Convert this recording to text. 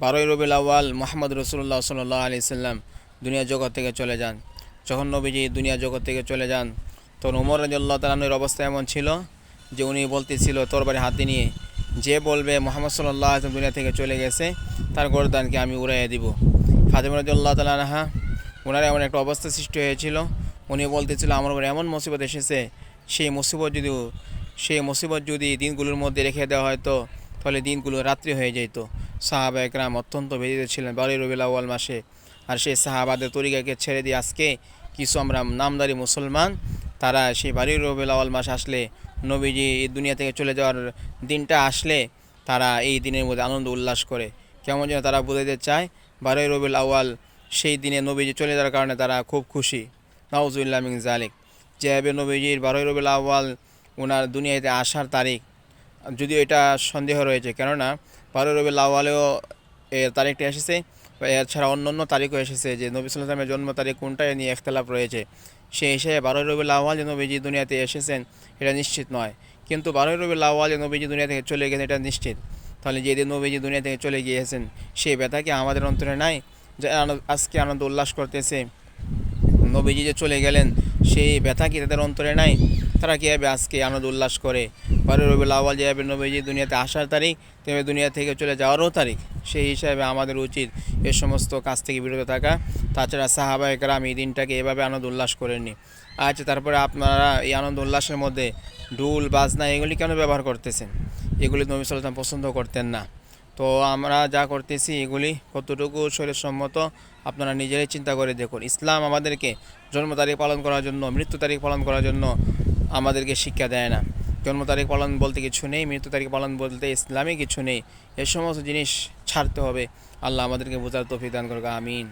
বারোই রবিল আউ্য়াল মোহাম্মদ রসুল্লাহ সাল্লাহ আলি সাল্লাম দুনিয়া জগৎ থেকে চলে যান। যখন নবীজি দুনিয়া জগৎ থেকে চলে যান, তখন উমর রাজিউল্লাহ তালামের অবস্থা এমন ছিল যে উনি বলতেছিল তরবারি হাতে নিয়ে, যে বলবে মোহাম্মদ সাল্লাহ আসলাম দুনিয়া থেকে চলে গেছে, তার গরদানকে আমি উড়াইয়া দিব। ফাতেমা রাজিউল্লাহ তালাহা ওনার এমন একটা অবস্থা সৃষ্টি হয়েছিল। উনি বলতেছিল, আমার উপর এমন মুসিবত এসেছে, সেই মুসিবত যদি, সেই মুসিবত যদি দিনগুলোর মধ্যে রেখে দেওয়া হয়তো, তাহলে দিনগুলো রাত্রি হয়ে যেত। সাহাবা একরাম অত্যন্ত বেদিত ছিলেন বারোই রবিল মাসে। আর সেই সাহাবাদের তরিকাকে ছেড়ে দিয়ে আজকে কিছু আমরা নামদারি মুসলমান, তারা সেই বারোই রবিল মাস আসলে নবীজি এই দুনিয়া থেকে চলে যাওয়ার দিনটা আসলে তারা এই দিনের মধ্যে আনন্দ উল্লাস করে। কেমন যেন তারা বুঝাইতে চায়, বারোই রবিল আউ্য়াল সেই দিনে নবীজি চলে যাওয়ার কারণে তারা খুব খুশি। নওয়াজুল্লাহ মিন জালিক যেভাবে নবীজির বারোই রবিল আউ্য়াল ওনার দুনিয়াতে আসার তারিখ যদিও এটা সন্দেহ রয়েছে, কেননা বারো রবি আউ্বালেও এর তারিখটি এসেছে এছাড়া অন্য অন্য তারিখও এসেছে যে নবী সাল্লামের জন্ম তারিখ কোনটা নিয়ে একতলাপ রয়েছে। সেই হিসেবে বারোই রবি আউ্বাল যে নবীজি দুনিয়াতে এসেছেন, এটা নিশ্চিত নয়। কিন্তু বারোই রবি আউ্বাল যে নবীজি দুনিয়া থেকে চলে গেছেন, এটা নিশ্চিত। তাহলে যেদিন নবীজি দুনিয়া থেকে চলে গিয়েছেন সেই ব্যথা কি আমাদের অন্তরে নাই? যে আজকে আনন্দ, উল্লাস করতেছে, নবীজি যে চলে গেলেন, সেই ব্যথা কি তাদের অন্তরে নাই? তারা কীভাবে আজকে আনন্দ উল্লাস করে? বারো রবি আওয়াল যেভাবে নবীজি দুনিয়াতে আসার তারিখ, তেভাবে দুনিয়া থেকে চলে যাওয়ারও তারিখ, সেই হিসাবে আমাদের উচিত এ সমস্ত কাজ থেকে বিরত থাকা। তাছাড়া সাহাবা একরাম এই দিনটাকে এভাবে আনন্দ উল্লাস করেননি। আচ্ছা তারপরে আপনারা এই আনন্দ উল্লাসের মধ্যে ডুল বাজনা, এগুলি কেন ব্যবহার করতেছেন? এগুলি নবী সাল্লাম পছন্দ করতেন না। তো আমরা যা করতেছি এগুলি কতটুকু সম্মত আপনারা নিজেরাই চিন্তা করে দেখুন। ইসলাম আমাদেরকে জন্ম তারিখ পালন করার জন্য, মৃত্যু তারিখ পালন করার জন্য আমাদেরকে শিক্ষা দেয় না। জন্ম তারিখ পালন বলতে কিছু নেই, মৃত্যু তারিখ পালন বলতে ইসলামে কিছু নেই। এ সমস্ত জিনিস ছাড়তে হবে। আল্লাহ আমাদেরকে বোঝার তফিদান দান করবে আমিন।